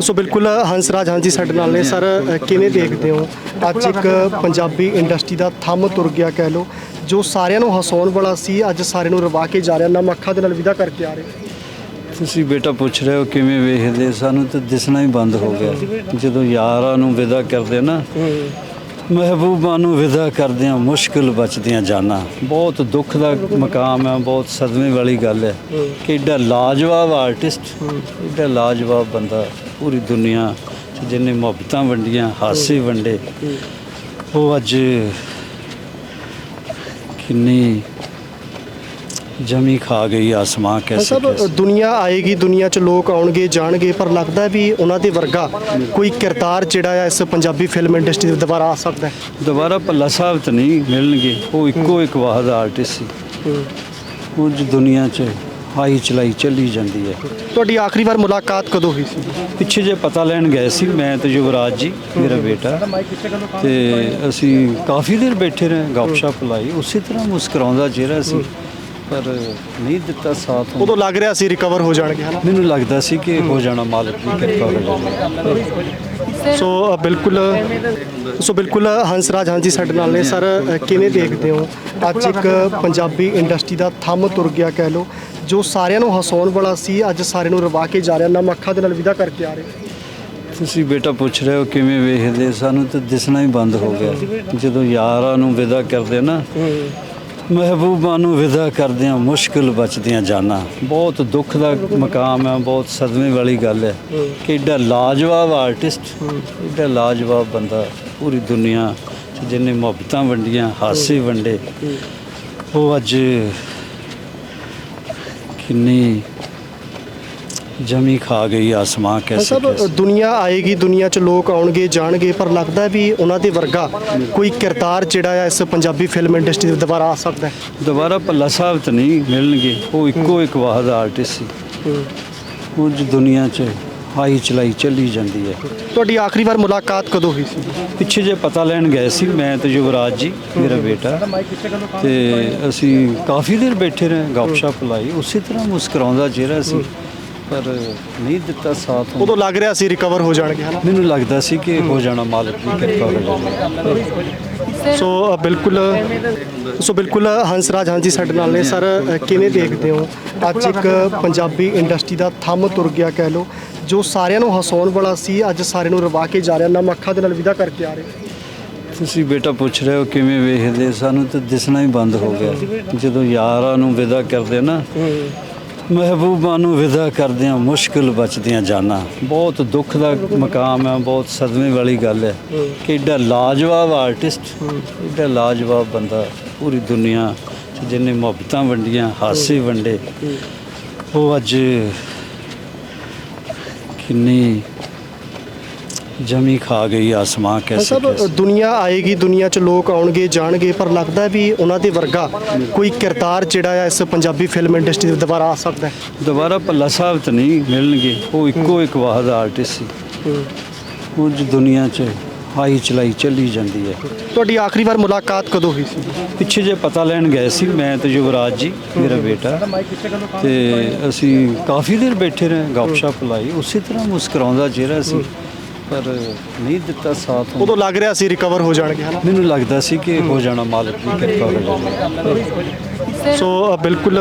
ਸੋ ਬਿਲਕੁਲ ਹੰਸਰਾਜ ਹਾਂਜੀ, ਸਾਡੇ ਨਾਲ ਨੇ। ਸਰ ਕਿਵੇਂ ਦੇਖਦੇ ਹੋ? ਅੱਜ ਇੱਕ ਪੰਜਾਬੀ ਇੰਡਸਟਰੀ ਦਾ ਥੰਮ ਤੁਰ ਗਿਆ ਕਹਿ ਲੋ ਜੋ ਸਾਰਿਆਂ ਨੂੰ ਹਸਾਉਣ ਵਾਲਾ ਸੀ, ਅੱਜ ਸਾਰਿਆਂ ਨੂੰ ਰਵਾ ਕੇ ਜਾ ਰਿਹਾ। ਨਮ ਅੱਖਾਂ ਦੇ ਨਾਲ ਵਿਦਾ ਕਰਕੇ ਆ ਰਹੇ ਤੁਸੀਂ ਬੇਟਾ ਪੁੱਛ ਰਹੇ ਹੋ, ਕਿਵੇਂ ਵੇਖਦੇ? ਸਾਨੂੰ ਤਾਂ ਦਿਸਣਾ ਹੀ ਬੰਦ ਹੋ ਗਿਆ। ਜਦੋਂ ਯਾਰਾਂ ਨੂੰ ਵਿਦਾ ਕਰਦੇ ਨਾ, ਮਹਿਬੂਬਾਂ ਨੂੰ ਵਿਦਾ ਕਰਦਿਆਂ ਆ ਮੁਸ਼ਕਿਲ ਬਚਦੀਆਂ ਜਾਨਾਂ। ਬਹੁਤ ਦੁੱਖ ਦਾ ਮਕਾਮ ਹੈ, ਬਹੁਤ ਸਦਮੇ ਵਾਲੀ ਗੱਲ ਹੈ ਕਿ ਐਡਾ ਲਾਜਵਾਬ ਆਰਟਿਸਟ, ਏਡਾ ਲਾਜਵਾਬ ਬੰਦਾ ਪੂਰੀ ਦੁਨੀਆ 'ਚ ਜਿਹਨੇ ਮੁਹੱਬਤਾਂ ਵੰਡੀਆਂ ਹਾਸੇ ਵੰਡੇ ਉਹ ਅੱਜ ਕਿੰਨੀ ਜਮੀ ਖਾ ਗਈ ਆਸਮਾਂ ਕੈਸੇ ਸਭ ਦੁਨੀਆ ਆਏਗੀ ਦੁਨੀਆ 'ਚ ਲੋਕ ਆਉਣਗੇ ਜਾਣਗੇ ਪਰ ਲੱਗਦਾ ਵੀ ਉਹਨਾਂ ਦੇ ਵਰਗਾ ਕੋਈ ਕਿਰਦਾਰ ਜਿਹੜਾ ਆ ਇਸ ਪੰਜਾਬੀ ਫਿਲਮ ਇੰਡਸਟਰੀ ਦੇ ਦੁਬਾਰਾ ਆ ਸਕਦਾ ਹੈ। ਦੁਬਾਰਾ ਪੱਲਾ ਸਾਹਿਬ ਤਾਂ ਨਹੀਂ ਮਿਲਣਗੇ ਉਹ ਇੱਕੋ ਇੱਕ ਵਾਹਦ ਆਰਟਿਸਟ ਸੀ। ਕੁਝ ਦੁਨੀਆ 'ਚ ਹਾਈ ਚਲਾਈ ਚੱਲੀ ਜਾਂਦੀ ਹੈ। ਤੁਹਾਡੀ ਆਖਰੀ ਵਾਰ ਮੁਲਾਕਾਤ ਕਦੋਂ ਹੋਈ ਸੀ? ਪਿੱਛੇ ਜੇ ਪਤਾ ਲੈਣ ਗਏ ਸੀ ਮੈਂ ਤੇ ਯੁਵਰਾਜ ਜੀ ਮੇਰਾ ਬੇਟਾ। ਤੇ ਅਸੀਂ ਕਾਫੀ ਦੇਰ ਬੈਠੇ ਰਹੇ ਗੱਪਸ਼ਪ ਲਾਈ। ਉਸੇ ਤਰ੍ਹਾਂ ਮੁਸਕਰਾਉਂਦਾ ਚਿਹਰਾ ਸੀ ਪਰ ਨਹੀਂ ਦਿੱਤਾ ਸਾਥ ਉਦੋਂ ਲੱਗ ਰਿਹਾ ਸੀ ਰਿਕਵਰ ਹੋ ਜਾਣਗੇ ਹਨਾ? ਮੈਨੂੰ ਲੱਗਦਾ ਸੀ ਕਿ ਹੋ ਜਾਣਾ ਮਾਲਕ ਦੀ ਕਿਰਪਾ ਹੋ ਜਾਣੀ ਸੋ ਅ, ਬਿਲਕੁਲ ਸੋ ਬਿਲਕੁਲ ਹੰਸਰਾਜ ਹਾਂਜੀ ਸਾਡੇ ਨਾਲ ਨੇ। ਸਰ ਅ, ਕਿਵੇਂ ਦੇਖਦੇ ਹੋ? ਅੱਜ ਇੱਕ ਪੰਜਾਬੀ ਇੰਡਸਟਰੀ ਦਾ ਥੰਮ ਤੁਰ ਗਿਆ ਕਹਿ ਲੋ ਜੋ ਸਾਰਿਆਂ ਨੂੰ ਹਸਾਉਣ ਵਾਲਾ ਸੀ ਅੱਜ ਸਾਰਿਆਂ ਨੂੰ ਰਵਾ ਕੇ ਜਾ ਰਿਹਾ। ਨਮ ਅੱਖਾਂ ਦੇ ਨਾਲ ਵਿਦਾ ਕਰਕੇ ਆ ਰਹੇ ਤੁਸੀਂ ਬੇਟਾ ਪੁੱਛ ਰਹੇ ਹੋ ਕਿਵੇਂ ਵੇਖਦੇ? ਸਾਨੂੰ ਤਾਂ ਦਿਸਣਾ ਹੀ ਬੰਦ ਹੋ ਗਿਆ। ਜਦੋਂ ਯਾਰਾਂ ਨੂੰ ਵਿਦਾ ਕਰਦੇ ਨਾ ਮਹਿਬੂਬਾਂ ਨੂੰ ਵਿਦਾ ਕਰਦਿਆਂ ਮੁਸ਼ਕਿਲ ਬਚਦੀਆਂ ਜਾਨਾਂ। ਬਹੁਤ ਦੁੱਖ ਦਾ ਮਕਾਮ ਹੈ, ਬਹੁਤ ਸਦਮੇ ਵਾਲੀ ਗੱਲ ਹੈ ਕਿ ਏਡਾ ਲਾਜਵਾਬ ਆਰਟਿਸਟ ਏਡਾ ਲਾਜਵਾਬ ਬੰਦਾ ਪੂਰੀ ਦੁਨੀਆ 'ਚ ਜਿਹਨੇ ਮੁਹੱਬਤਾਂ ਵੰਡੀਆਂ, ਹਾਸੇ ਵੰਡੇ। ਉਹ ਅੱਜ ਕਿੰਨੀ ਜਮੀ ਖਾ ਗਈ ਆਸਮਾਂ ਕੈਸੇ ਸਭ ਕੈਸੇ। ਦੁਨੀਆ ਆਏਗੀ ਦੁਨੀਆ 'ਚ ਲੋਕ ਆਉਣਗੇ ਜਾਣਗੇ ਪਰ ਲੱਗਦਾ ਵੀ ਉਹਨਾਂ ਦੇ ਵਰਗਾ ਕੋਈ ਕਿਰਦਾਰ ਜਿਹੜਾ ਆ ਇਸ ਪੰਜਾਬੀ ਫਿਲਮ ਇੰਡਸਟਰੀ ਦੇ ਦੁਬਾਰਾ ਆ ਸਕਦਾ ਹੈ। ਦੁਬਾਰਾ ਪੱਲਾ ਸਾਹਿਬ ਤਾਂ ਨਹੀਂ ਮਿਲਣਗੇ ਉਹ ਇੱਕੋ ਇੱਕ ਵਾਹਦ ਆਰਟਿਸਟ ਸੀ। ਕੁਝ ਦੁਨੀਆ 'ਚ ਹਾਈ ਚਲਾਈ ਚੱਲੀ ਜਾਂਦੀ ਹੈ। ਤੁਹਾਡੀ ਆਖਰੀ ਵਾਰ ਮੁਲਾਕਾਤ ਕਦੋਂ ਹੋਈ ਸੀ? ਪਿੱਛੇ ਜੇ ਪਤਾ ਲੈਣ ਗਏ ਸੀ ਮੈਂ ਤੇ ਯੁਵਰਾਜ ਜੀ ਮੇਰਾ ਬੇਟਾ। ਤੇ ਅਸੀਂ ਕਾਫੀ ਦੇਰ ਬੈਠੇ ਰਹੇ ਗੱਪਸ਼ਪ ਲਾਈ। ਉਸੇ ਤਰ੍ਹਾਂ ਮੁਸਕਰਾਉਂਦਾ ਚਿਹਰਾ ਸੀ। ਪਰ ਨਹੀਂ ਦਿੱਤਾ ਸਾਥ ਉਦੋਂ ਲੱਗ ਰਿਹਾ ਸੀ ਰਿਕਵਰ ਹੋ ਜਾਣਗੇ ਹਨਾ? ਮੈਨੂੰ ਲੱਗਦਾ ਸੀ ਕਿ ਹੋ ਜਾਣਾ ਮਾਲਕ ਦੀ ਕਿਰਪਾ ਹੋ ਜਾਣੀ ਸੋ ਬਿਲਕੁਲ ਸੋ ਬਿਲਕੁਲ ਹੰਸਰਾਜ ਹਾਂਜੀ ਸਾਡੇ ਨਾਲ ਨੇ। ਸਰ ਕਿਵੇਂ ਦੇਖਦੇ ਹੋ? ਅੱਜ ਇੱਕ ਪੰਜਾਬੀ ਇੰਡਸਟਰੀ ਦਾ ਥੰਮ ਤੁਰ ਗਿਆ ਕਹਿ ਲੋ ਜੋ ਸਾਰਿਆਂ ਨੂੰ ਹਸਾਉਣ ਵਾਲਾ ਸੀ ਅੱਜ ਸਾਰਿਆਂ ਨੂੰ ਰਵਾ ਕੇ ਜਾ ਰਿਹਾ। ਨਮ ਅੱਖਾਂ ਦੇ ਨਾਲ ਵਿਦਾ ਕਰਕੇ ਆ ਰਹੇ ਤੁਸੀਂ ਬੇਟਾ ਪੁੱਛ ਰਹੇ ਹੋ ਕਿਵੇਂ ਵੇਖਦੇ? ਸਾਨੂੰ ਤਾਂ ਦਿਸਣਾ ਹੀ ਬੰਦ ਹੋ ਗਿਆ। ਜਦੋਂ ਯਾਰਾਂ ਨੂੰ ਵਿਦਾ ਕਰਦੇ ਨਾ ਮਹਿਬੂਬਾਂ ਨੂੰ ਵਿਦਾ ਕਰਦਿਆਂ ਮੁਸ਼ਕਿਲ ਬਚਦੀਆਂ ਜਾਨਾਂ। ਬਹੁਤ ਦੁੱਖ ਦਾ ਮਕਾਮ ਹੈ, ਬਹੁਤ ਸਦਮੇ ਵਾਲੀ ਗੱਲ ਹੈ ਕਿ ਏਡਾ ਲਾਜਵਾਬ ਆਰਟਿਸਟ ਏਡਾ ਲਾਜਵਾਬ ਬੰਦਾ ਪੂਰੀ ਦੁਨੀਆ 'ਚ ਜਿਹਨੇ ਮੁਹੱਬਤਾਂ ਵੰਡੀਆਂ, ਹਾਸੇ ਵੰਡੇ। ਉਹ ਅੱਜ ਕਿੰਨੀ ਜਮੀ ਖਾ ਗਈ ਆਸਮਾਂ ਕੈਸੇ ਸਭ ਕੈਸੇ। ਦੁਨੀਆ ਆਏਗੀ ਦੁਨੀਆ 'ਚ ਲੋਕ ਆਉਣਗੇ ਜਾਣਗੇ ਪਰ ਲੱਗਦਾ ਵੀ ਉਹਨਾਂ ਦੇ ਵਰਗਾ ਕੋਈ ਕਿਰਦਾਰ ਜਿਹੜਾ ਆ ਇਸ ਪੰਜਾਬੀ ਫਿਲਮ ਇੰਡਸਟਰੀ ਦੇ ਦੁਬਾਰਾ ਆ ਸਕਦਾ ਹੈ। ਦੁਬਾਰਾ ਪੱਲਾ ਸਾਹਿਬ ਤਾਂ ਨਹੀਂ ਮਿਲਣਗੇ ਉਹ ਇੱਕੋ ਇੱਕ ਵਾਹਦ ਆਰਟਿਸਟ ਸੀ। ਕੁਝ ਦੁਨੀਆ 'ਚ ਹਾਈ ਚਲਾਈ ਚੱਲੀ ਜਾਂਦੀ ਹੈ। ਤੁਹਾਡੀ ਆਖਰੀ ਵਾਰ ਮੁਲਾਕਾਤ ਕਦੋਂ ਹੋਈ ਸੀ? ਪਿੱਛੇ ਜੇ ਪਤਾ ਲੈਣ ਗਏ ਸੀ ਮੈਂ ਤੇ ਯੁਵਰਾਜ ਜੀ ਮੇਰਾ ਬੇਟਾ। ਤੇ ਅਸੀਂ ਕਾਫੀ ਦੇਰ ਬੈਠੇ ਰਹੇ ਗੱਪਸ਼ਪ ਲਾਈ। ਉਸੇ ਤਰ੍ਹਾਂ ਮੁਸਕਰਾਉਂਦਾ ਚਿਹਰਾ ਸੀ। ਪਰ ਨਹੀਂ ਦਿੱਤਾ ਸਾਥ ਉਦੋਂ ਲੱਗ ਰਿਹਾ ਸੀ ਰਿਕਵਰ ਹੋ ਜਾਣਗੇ ਹਨਾ? ਮੈਨੂੰ ਲੱਗਦਾ ਸੀ ਕਿ ਹੋ ਜਾਣਾ ਮਾਲਕ ਦੀ ਕਿਰਪਾ ਹੋ ਜਾਣੀ ਸੋ ਬਿਲਕੁਲ